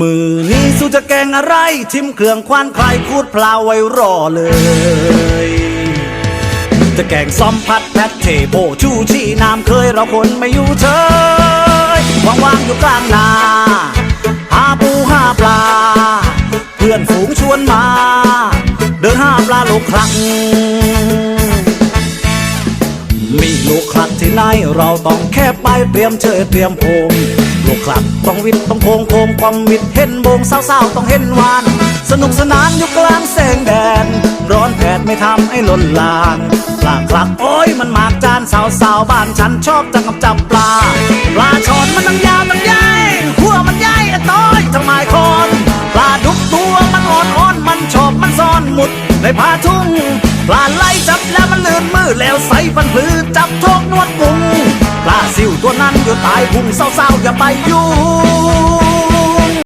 มือนี้สู้จะแกงอะไร ทิมเครื่องควานใครคูดพลาวไว้รอเลย จะแกงซ้อมพัดแพทเทโบชูชีน้ำเคยเราคนไม่อยู่เฉยว่างๆอยู่กลางนาหาปูหาปลา เพื่อนฝูงชวนมา เดินหาปลาโลกครั้งมีโลกคลักที่ไหนเราต้องแค่ไปเตรียมเชยเตรียมโพม ลูกคลักต้องวิทย์ต้องโพงโพมความวิทย์เห็นโบงสาวๆต้องเห็นหวาน สนุกสนานอยู่กลางแสงแดดร้อนแผดไม่ทำให้ล่นลานปลาคลักโอ้ยมันมากจานสาวๆบ้านฉันชอบจังกับจับปลา ปลาชอนมันตั้งยาวตั้งใหญ่หัวมันใหญ่อต้อยทั้งไม้คอนปลาดุกตัวมันอ่อนอ่อนมันชอบมันซ่อนหมุดในผ้าทุ่งปลาไหลจับแล้วมันลื่นมือแล้วใส่ฟันผือจับทกนวดกุ้ง ปลาซิวตัวนั้นอยู่ตายพุงเศร้าๆอย่าไปยุ่ง